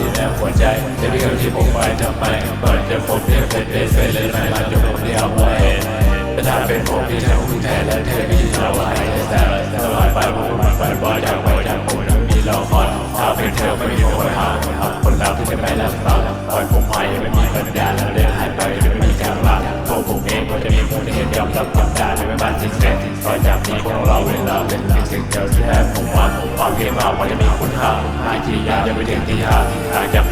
สีแนวหัวใจจะไปกับที่ผมไปทำไมก่อนจะพบเนี่ยเป็นเดซเลยไม่มาจะผมที่เอาไว้แต่ถ้าเป็นผมที่จะคุณแทนและเธอที่จะไว้แต่สบายไปผมมันไปบ่อยจากไปจากผมนั้นมีรอคอยถ้าเป็นเธอไม่มีคนหาคนรักที่จะไม่รับฟังปล่อยผมไปไม่มีปัญญาแล้วเดินหายไปโดยไม่มีการรักตัวผมเองก็จะมีคนที่เห็นยอมรับความได้โดยไม่บันทึกเสร็จตอนจากนี้คนของเราเวลาเป็นคิดถึงเธอที่แท้ผมว่าความเพี ยงว่าจะมีคุณค่าหายที่ยาจะไปถึงที่หาหลังจาก